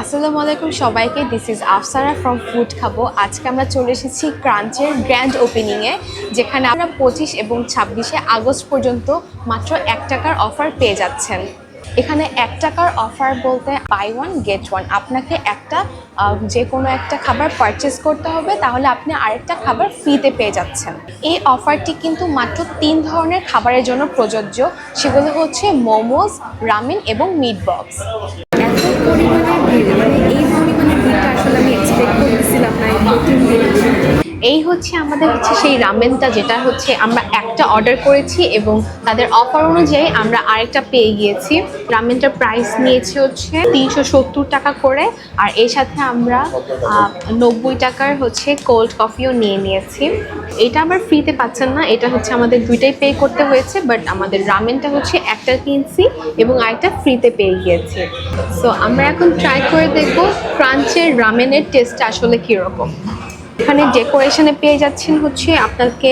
আসসালামু আলাইকুম সবাইকে this is Afsara from food খাব। আজকে আমরা চলে এসেছি ক্রাঞ্চের গ্র্যান্ড ওপেনিংয়ে যেখানে আমরা পঁচিশ এবং ছাব্বিশে আগস্ট পর্যন্ত মাত্র এক টাকার অফার পেয়ে যাচ্ছেন। এখানে এক টাকার অফার বলতে বাই ওয়ান গেট ওয়ান আপনাকে একটা যে কোনো একটা খাবার পারচেস করতে হবে, তাহলে আপনি আরেকটা খাবার ফ্রিতে পেয়ে যাচ্ছেন। এই অফারটি কিন্তু মাত্র তিন ধরনের খাবারের জন্য প্রযোজ্য। সেগুলো হচ্ছে মোমোজ রামিন এবং মিট বক্স এই হচ্ছে আমাদের হচ্ছে সেই রামেনটা, যেটা হচ্ছে আমরা একটা অর্ডার করেছি এবং তাদের অফার অনুযায়ী আমরা আরেকটা পেয়ে গিয়েছি। রামেনটার প্রাইস নিয়েছে হচ্ছে তিনশো সত্তর টাকা করে আর এর সাথে আমরা নব্বই টাকার হচ্ছে কোল্ড কফিও নিয়ে নিয়েছি। এটা আবার ফ্রিতে পাচ্ছেন না, এটা হচ্ছে আমাদের দুইটাই পে করতে হয়েছে বাট আমাদের রামেনটা হচ্ছে একটা কিনছি এবং আরেকটা ফ্রিতে পেয়ে গিয়েছি। সো আমরা এখন ট্রাই করে দেখব ক্রাঞ্চের রামেনের টেস্টটা আসলে কীরকম। এখানে ডেকোরেশনে পেয়ে যাচ্ছেন হচ্ছে আপনাকে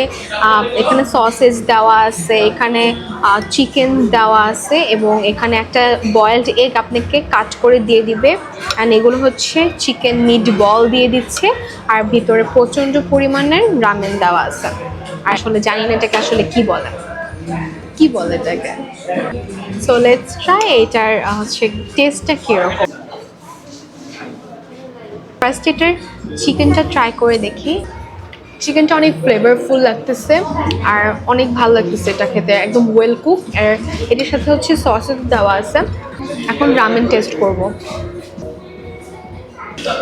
এখানে সসেস দেওয়া আছে, এখানে চিকেন দেওয়া আছে এবং এখানে একটা বয়েলড এগ আপনাকে কাট করে দিয়ে দিবে। অ্যান্ড এগুলো হচ্ছে চিকেন মিট বল দিয়ে দিচ্ছে। আর ভিতরে প্রচণ্ড পরিমাণের রামেন দেওয়া আছে। আসলে জানি না এটাকে আসলে কি বলে। কি বলে এটাকে? সো লেটস ট্রাই এটার হচ্ছে টেস্টটা কীরকম? ফার্স্ট এটার চিকেনটা ট্রাই করে দেখি। চিকেনটা অনেক ফ্লেভারফুল লাগতেছে আর অনেক ভালো লাগতেছে এটা খেতে, একদম ওয়েল কুক আর এটার সাথে হচ্ছে সসেস দেওয়া আছে। এখন রামেন টেস্ট করব।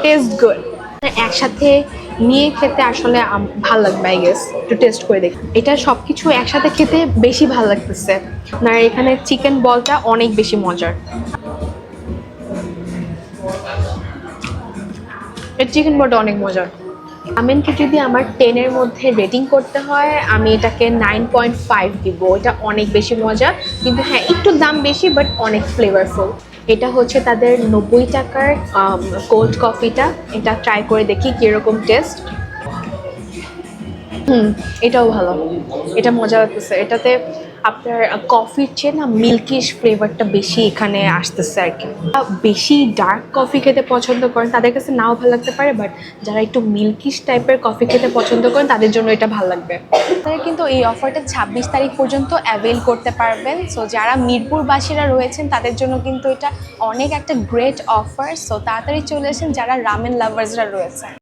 টেস্ট গুড একসাথে নিয়ে খেতে আসলে ভালো লাগবে আই গেস একটু টেস্ট করে দেখি। এটা সব কিছু একসাথে খেতে বেশি ভালো লাগতেছে। না এখানে চিকেন বলটা অনেক বেশি মজার। এর চিকেন বড়টা অনেক মজার। রামেনকে যদি আমার টেনের মধ্যে রেটিং করতে হয়, আমি এটাকে নাইন পয়েন্ট ফাইভ দিব। এটা অনেক বেশি মজা কিন্তু হ্যাঁ একটু দাম বেশি বাট অনেক ফ্লেভারফুল এটা হচ্ছে তাদের নব্বই টাকার কোল্ড কফিটা এটা ট্রাই করে দেখি কীরকম টেস্ট হুম, এটাও ভালো। এটা মজা লাগতেছে। এটাতে আপনার কফির চেয়ে না মিল্কিশ ফ্লেভারটা বেশি এখানে আসতেছে আর কি। বেশি ডার্ক কফি খেতে পছন্দ করেন, তাদের কাছে নাও ভালো লাগতে পারে বাট যারা একটু মিল্কিশ টাইপের কফি খেতে পছন্দ করেন, তাদের জন্য এটা ভালো লাগবে। তারা কিন্তু এই অফারটা ছাব্বিশ তারিখ পর্যন্ত অ্যাভেল করতে পারবেন। সো যারা মিরপুরবাসীরা রয়েছেন, তাদের জন্য কিন্তু এটা অনেক একটা গ্রেট অফার সো তাড়াতাড়ি চলে আসেন যারা রামেন লাভার্সরা রয়েছেন।